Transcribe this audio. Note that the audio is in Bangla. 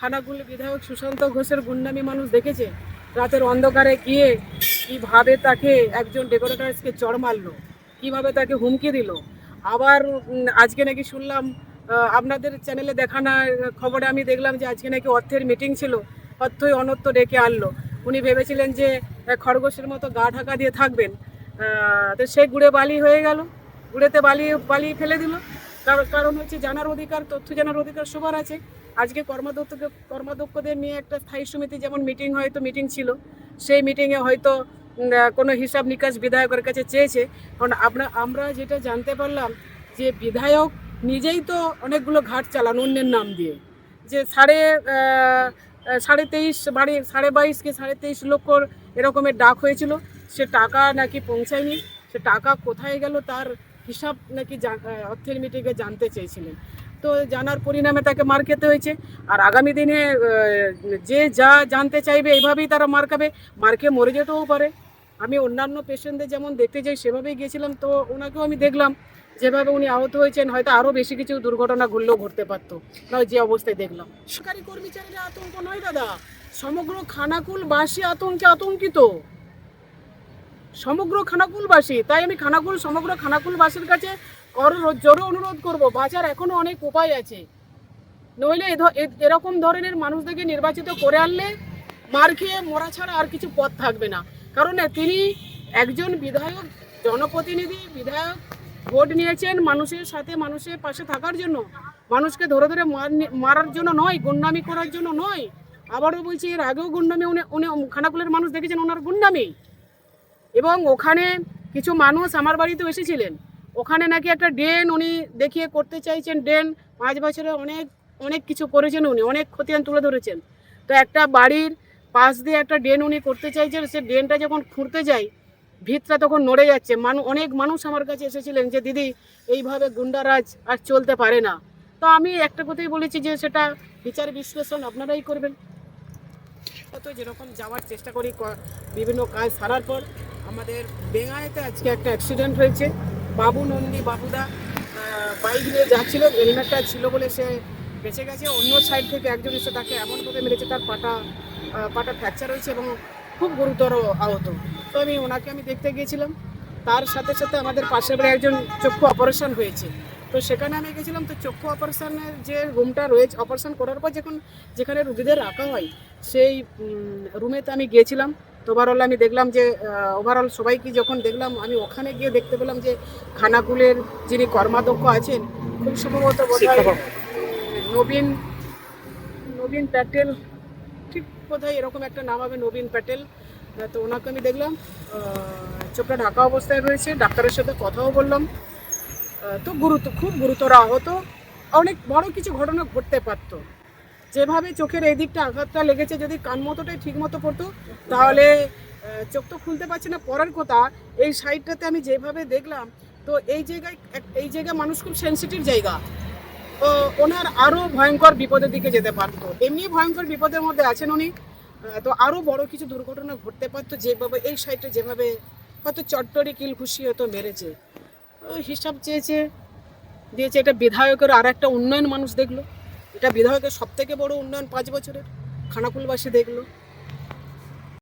খানাকুল বিধায়ক সুশান্ত ঘোষের গুন্ডামি মানুষ দেখেছে? রাতের অন্ধকারে গিয়ে কীভাবে তাকে একজন ডেকোরেটার্সকে চড় মারলো? কীভাবে তাকে হুমকি দিল? আবার আজকে নাকি শুনলাম আপনাদের চ্যানেলে দেখানো খবরে আমি দেখলাম যে আজকে নাকি অর্থের মিটিং ছিল, অর্থই অনর্থ ডেকে আনলো। উনি ভেবেছিলেন যে খরগোশের মতো গা ঢাকা দিয়ে থাকবেন। তো সে গুড়ে বালি হয়ে গেল, গুড়েতে বালি বালি ফেলে দিল। কারণ হচ্ছে জানার অধিকার, তথ্য জানার অধিকার সবার আছে। আজকে কর্মাধ্যক্ষকে কর্মাধ্যক্ষদের নিয়ে একটা স্থায়ী সমিতি যেমন মিটিং হয়তো মিটিং ছিল। সেই মিটিংয়ে হয়তো কোনো হিসাব নিকাশ বিধায়কের কাছে চেয়েছে। কারণ আপনার আমরা যেটা জানতে পারলাম যে বিধায়ক নিজেই তো অনেকগুলো ঘাট চালান অন্যের নাম দিয়ে। যে সাড়ে সাড়ে তেইশ বাড়ি, সাড়ে বাইশ কি সাড়ে তেইশ লক্ষর এরকমের ডাক হয়েছিল। সে টাকা নাকি পৌঁছায়নি। সে টাকা কোথায় গেল তার হিসাব নাকি অর্থের মিটিংয়ে জানতে চেয়েছিলেন। তো জানার পরিণামে তাকে মার খেতে হয়েছে। আর আগামী দিনে যে যা জানতে চাইবে, এইভাবেই তারা মার খাবে। মার খেয়ে মরে যেতেও পারে। আমি অন্যান্য পেশেন্টদের যেমন দেখতে যাই, সেভাবেই গিয়েছিলাম। তো ওনাকেও আমি দেখলাম। যেভাবে উনি আহত হয়েছেন, হয়তো আরও বেশি কিছু দুর্ঘটনা ঘটলেও ঘটতে পারতো। না যে অবস্থায় দেখলাম। সরকারি কর্মচারীরা আতঙ্ক নয় দাদা। সমগ্র খানাকুল খানাকুলবাসী আতঙ্কে আতঙ্কিত। সমগ্র খানাকুলবাসী, তাই আমি খানাকুল, সমগ্র খানাকুলবাসীর কাছে জোরে অনুরোধ করব, বাঁচার এখনও অনেক উপায় আছে। নইলে এরকম ধরনের মানুষদেরকে নির্বাচিত করে আনলে মার খেয়ে মরা ছাড়া আর কিছু পথ থাকবে না। কারণ তিনি একজন বিধায়ক, জনপ্রতিনিধি, বিধায়ক, ভোট নিয়েছেন মানুষের সাথে, মানুষের পাশে থাকার জন্য। মানুষকে ধরে ধরে মার, মারার জন্য নয়, গুন্ডামি করার জন্য নয়। আবারও বলছি, এর আগেও গুন্ডামি, উনি উনি, খানাকুলের মানুষ দেখেছেন, ওনার গুন্ডামি। এবং ওখানে কিছু মানুষ আমার বাড়িতেও এসেছিলেন। ওখানে নাকি একটা ড্রেন উনি দেখিয়ে করতে চাইছেন। ড্রেন পাঁচ বছরে অনেক অনেক কিছু করেছেন উনি, অনেক খতিয়ান তুলে ধরেছেন। তো একটা বাড়ির পাশ দিয়ে একটা ড্রেন উনি করতে চাইছেন, সে ড্রেনটা যখন খুঁড়তে যায় ভিতটা তখন নড়ে যাচ্ছে। মানুষ অনেক মানুষ আমার কাছে এসেছিলেন যে, দিদি, এইভাবে গুন্ডারাজ আর চলতে পারে না। তো আমি একটা কথাই বলেছি যে, সেটা বিচার বিশ্লেষণ আপনারাই করবেন। তো যেরকম যাওয়ার চেষ্টা করি বিভিন্ন কাজ সারার পর আমাদের বেঙ্গাইতে আজকে একটা অ্যাক্সিডেন্ট হয়েছে। বাবু নন্দী বাবুদা বাইক নিয়ে যাচ্ছিল, হেলমেটটা ছিল বলে সে বেঁচে গেছে। অন্য সাইড থেকে একজন এসে তাকে এমনভাবে মেরেছে, তার পাটা পাটা ফ্র্যাকচার হয়েছে এবং খুব গুরুতর আহত। তো আমি ওনাকে আমি দেখতে গিয়েছিলাম। তার সাথে সাথে আমাদের পাশের বাড়ি একজন চক্ষু অপারেশন হয়েছে। তো সেখানে আমি গেছিলাম, তো চক্ষু অপারেশনের যে রুমটা রয়েছে অপারেশন করার পর যখন যেখানে রুগীদের রাখা হয়, সেই রুমেতে আমি গিয়েছিলাম। তো ওভারঅল আমি দেখলাম যে ওভারঅল সবাইকে যখন দেখলাম আমি ওখানে গিয়ে দেখতে পেলাম যে খানাকুলের যিনি কর্মাধ্যক্ষ আছেন খুব সম্ভবত নবীন নবীন প্যাটেল ঠিক বোধহয় এরকম একটা নাম হবে নবীন প্যাটেল। তো ওনাকে আমি দেখলাম চোখটা ঢাকা অবস্থায় রয়েছে ডাক্তারের সাথে কথাও বললাম। তো গুরুত্ব খুব গুরুতর আহত। অনেক বড় কিছু ঘটনা ঘটতে পারতো। যেভাবে চোখের এই দিকটা আঘাতটা লেগেছে, যদি কান মতোটাই ঠিক মতো পড়তো, তাহলে চোখ তো খুলতে পারছে না, পড়ার কথা। এই সাইডটাতে আমি যেভাবে দেখলাম, তো এই জায়গায় এই জায়গায় মানুষ খুব সেনসিটিভ জায়গা। তো ওনার আরও ভয়ঙ্কর বিপদের দিকে যেতে পারতো। এমনি ভয়ঙ্কর বিপদের মধ্যে আছেন উনি। তো আরও বড় কিছু দুর্ঘটনা ঘটতে পারতো, যেভাবে, এই সাইডটা যেভাবে হয়তো চট্টরে কিল খুশি হয়তো মেরেছে। হিসাব চেয়েছে, দিয়েছে, এটা বিধায়কের আর একটা উন্নয়ন মানুষ দেখল। এটা বিধায়কের সব থেকে বড় উন্নয়ন পাঁচ বছরের। খানাকুলবাসী দেখল।